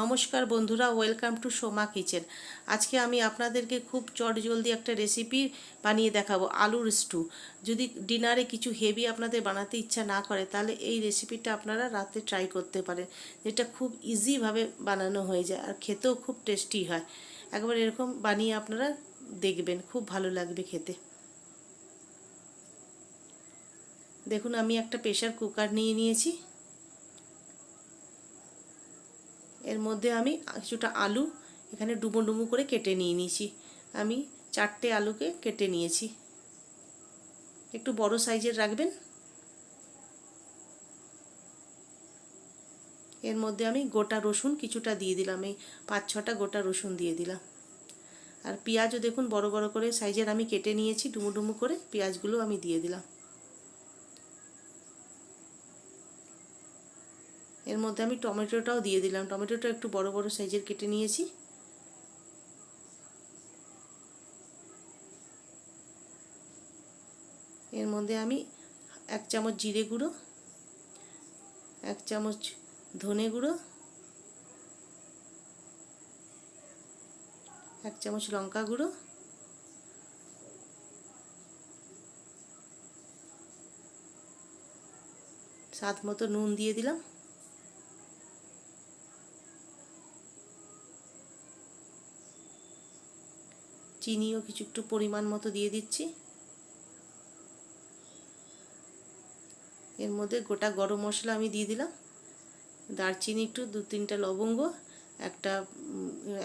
নমস্কার বন্ধুরা welcome to Soma kitchen আজকে আমি আপনাদেরকে খুব চট জলদি একটা রেসিপি বানিয়ে দেখাবো, আলুর স্টু যদি ডিনারে কিছু হেভি আপনাদের বানাতে ইচ্ছা না করে, তাহলে এই রেসিপিটা আপনারা রাতে ট্রাই করতে পারেন। যেটা খুব ইজিভাবে বানানো হয়ে যায় আর খেতেও খুব টেস্টি হয়। একবার এরকম বানিয়ে আপনারা দেখবেন, খুব ভালো লাগবে খেতে। দেখুন, আমি একটা প্রেশার কুকার নিয়ে নিয়েছি। এর মধ্যে আমি কিছুটা আলু এখানে ডুবো ডুবো করে কেটে নিয়ে নিয়েছি। আমি চারটে আলুকে কেটে নিয়েছি। একটু বড় সাইজের রাখবেন। এর মধ্যে আমি গোটা রসুন কিছুটা দিয়ে দিলাম। এই পাঁচ ছটা গোটা রসুন দিয়ে দিলাম। আর পেঁয়াজও দেখুন বড় বড় করে সাইজের আমি কেটে নিয়েছি, ডুমু ডুমু করে পেঁয়াজগুলো আমি দিয়ে দিলাম। এর মধ্যে আমি টমেটোটাও দিয়ে দিলাম। টমেটোটা একটু বড় বড় সাইজের কেটে নিয়েছি। এর মধ্যে আমি এক চামচ জিরে গুঁড়ো, এক চামচ ধনে গুঁড়ো, এক চামচ লঙ্কা গুঁড়ো, স্বাদ মতো নুন দিয়ে দিলাম। চিনিও কিছু একটু পরিমাণ মতো দিয়ে দিচ্ছি। এর মধ্যে গোটা গরম মশলা আমি দিয়ে দিলাম। দারচিনি একটু, দু তিনটা লবঙ্গ, একটা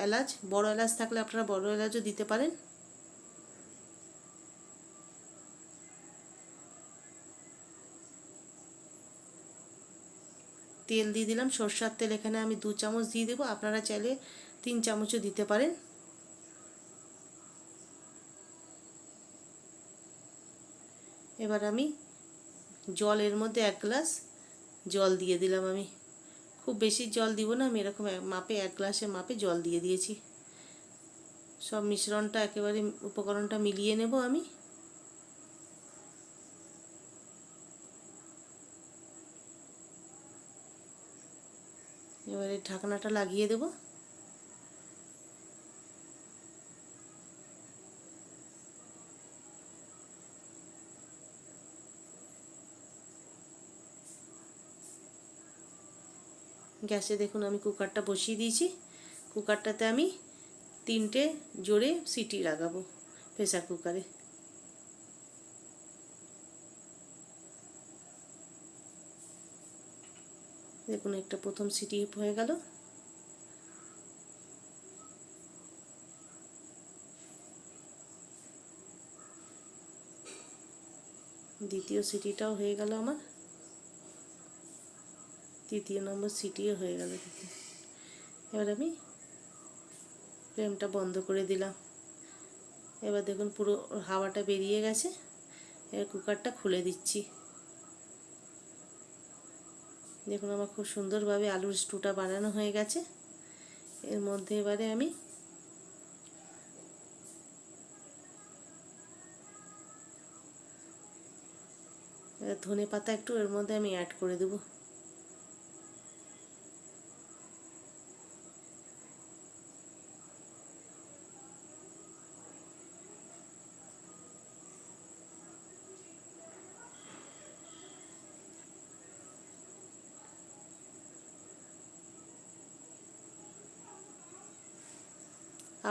এলাচ। বড় এলাচ থাকলে আপনারা বড় এলাচও দিতে পারেন। তেল দিয়ে দিলাম। সর্ষার তেল এখানে আমি দু চামচ দিয়ে দেবো। আপনারা চাইলে তিন চামচও দিতে পারেন। এবার আমি জল এর মধ্যে এক গ্লাস জল দিয়ে দিলাম আমি। খুব বেশি জল দিব না, আমি এরকম মাপে, এক গ্লাসের মাপে জল দিয়ে দিয়েছি। সব মিশ্রণটা একেবারে উপকরণটা মিলিয়ে নেব আমি। এবারে ঢাকনাটা লাগিয়ে দেবো। গ্যাসে দেখুন আমি কুকারটা বসিয়ে দিয়েছি। কুকারটাতে আমি তিনটে জোরে সিটি লাগাবো প্রেসার কুকারে। দেখুন একটা প্রথম সিটি হয়ে গেল। দ্বিতীয় সিটিটাও হয়ে গেল আমার। তৃতীয় নম্বর সিটিও হয়ে গেল এবার আমি ফ্লেমটা বন্ধ করে দিলাম। এবার দেখুন পুরো হাওয়াটা বেরিয়ে গেছে। এবার কুকারটা খুলে দিচ্ছি। দেখুন আমার খুব সুন্দরভাবে আলুর স্টুটা বানানো হয়ে গেছে। এর মধ্যে এবারে আমি ধনে পাতা একটু এর মধ্যে আমি অ্যাড করে দেবো।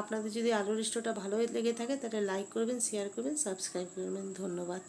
আপনাদের যদি আলোর ইষ্টটা ভালো লেগে থাকে তাহলে লাইক করবেন শেয়ার করবেন সাবস্ক্রাইব করবেন। ধন্যবাদ।